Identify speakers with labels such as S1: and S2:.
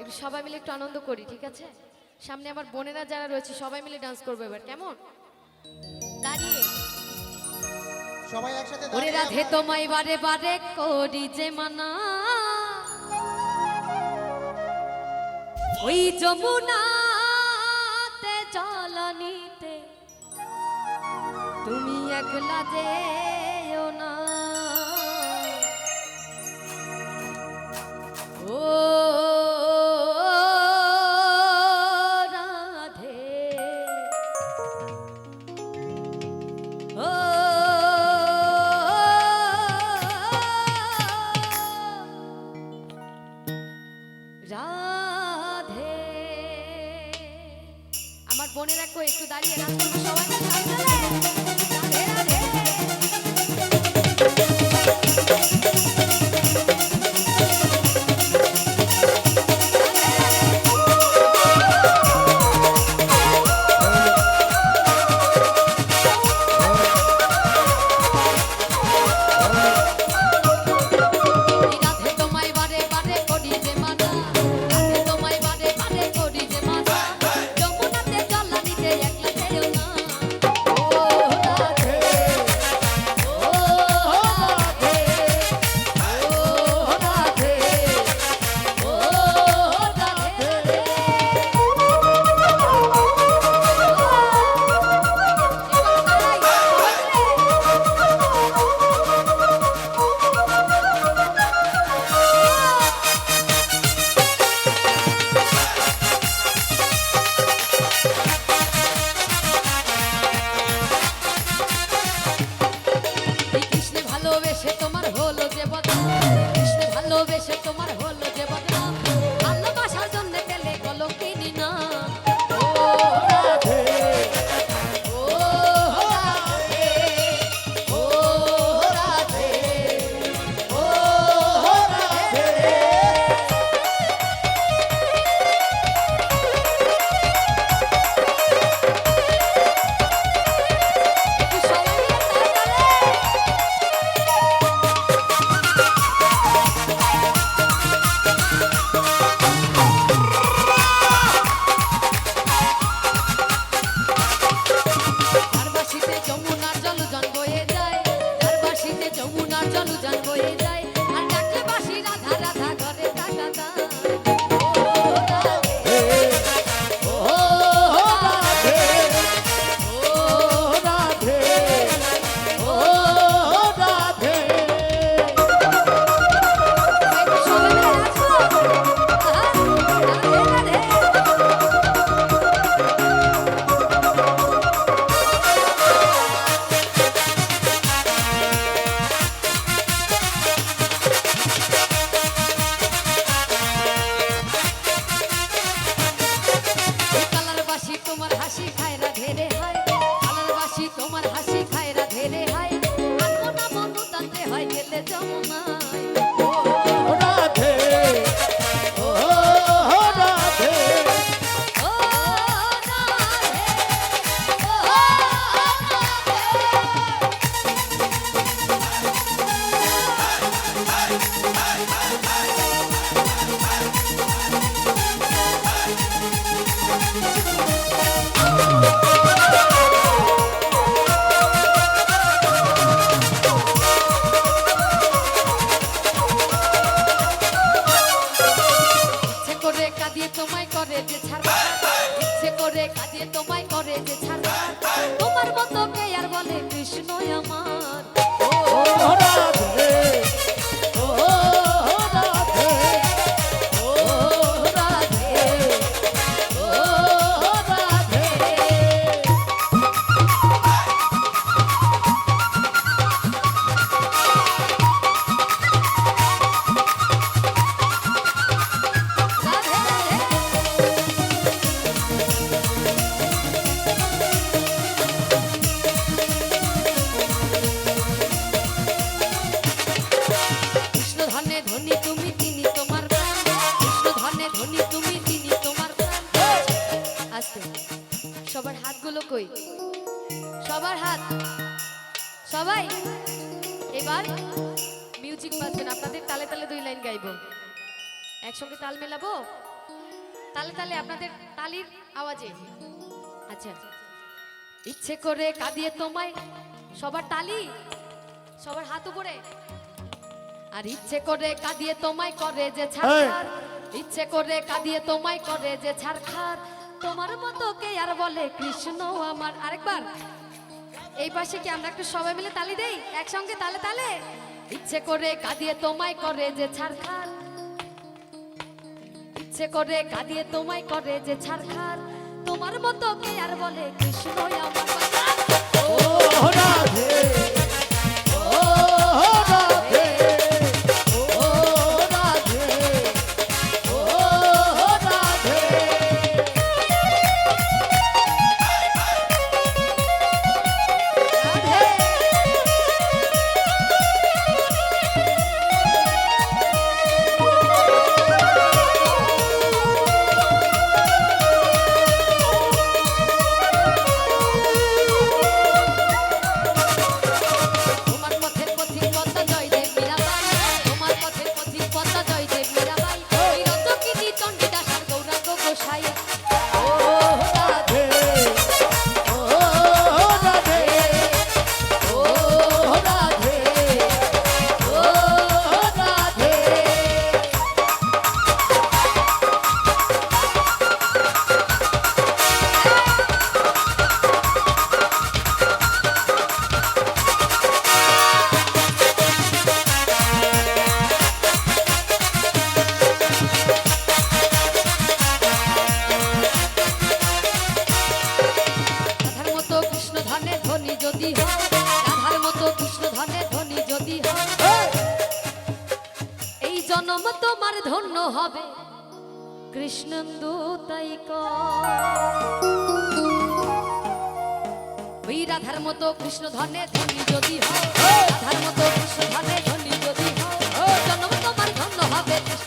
S1: একটু সবাই মিলে একটু আনন্দ করি ঠিক আছে? সামনে আমার বোনেরা যারা রয়েছে সবাই মিলে ডান্স করব এবার কেমন? দাঁড়িয়ে।
S2: সবাই একসাথে
S1: তোমায় বারে বারে করি যে মানা। ওই যমুনাতে জল নিতে তুমি একলা যে বোনেরা কো একটু দাঁড়িয়ে রাখব সবাই। সে তোমার হলো ছাড়া ইচ্ছে করে কাঁদিয়ে তোমায় করে যে ছাড়া। তোমার মতো কে আর বলে কৃষ্ণ আমার? সবার হাত। সবাই এবার মিউজিক বাজবেন। আপনাদের তালে তালে দুই লাইন গাইব। একসঙ্গে তাল মেলাবো? তালে তালে আপনাদের তালির আওয়াজে। আচ্ছা। ইচ্ছে করে কাঁদিয়ে তোমায়। সবার তালি? সবার হাত উপরে। আর ইচ্ছে করে কাঁদিয়ে তোমায় করে যে ছাড় ইচ্ছে করে কাঁদিয়ে তোমায় করে যে ছাড়খার। তোমার মতো কে আর বলে কৃষ্ণ আমার? আরেকবার। এই পাশে কি আমরা একটু সবাই মিলে তালি দেই? একসঙ্গে তালে তালে? ইচ্ছে করে কাঁদিয়ে তোমায় করে যে ছাড়খার ইচ্ছে করে কাঁদিয়ে তোমায় করে যে ছাড়খার তোমার মতো কে আর বলে কৃষ্ণ আমার।
S2: ও রাধে।
S1: হবে। কৃষ্ণন্দু তাই ওই রাধার মতো কৃষ্ণ ধনে ধনী যদি হয়। রাধার মতো কৃষ্ণ ধনে ধনী যদি হয়। জন্ম তোমার ধন্য হবে কৃষ্ণ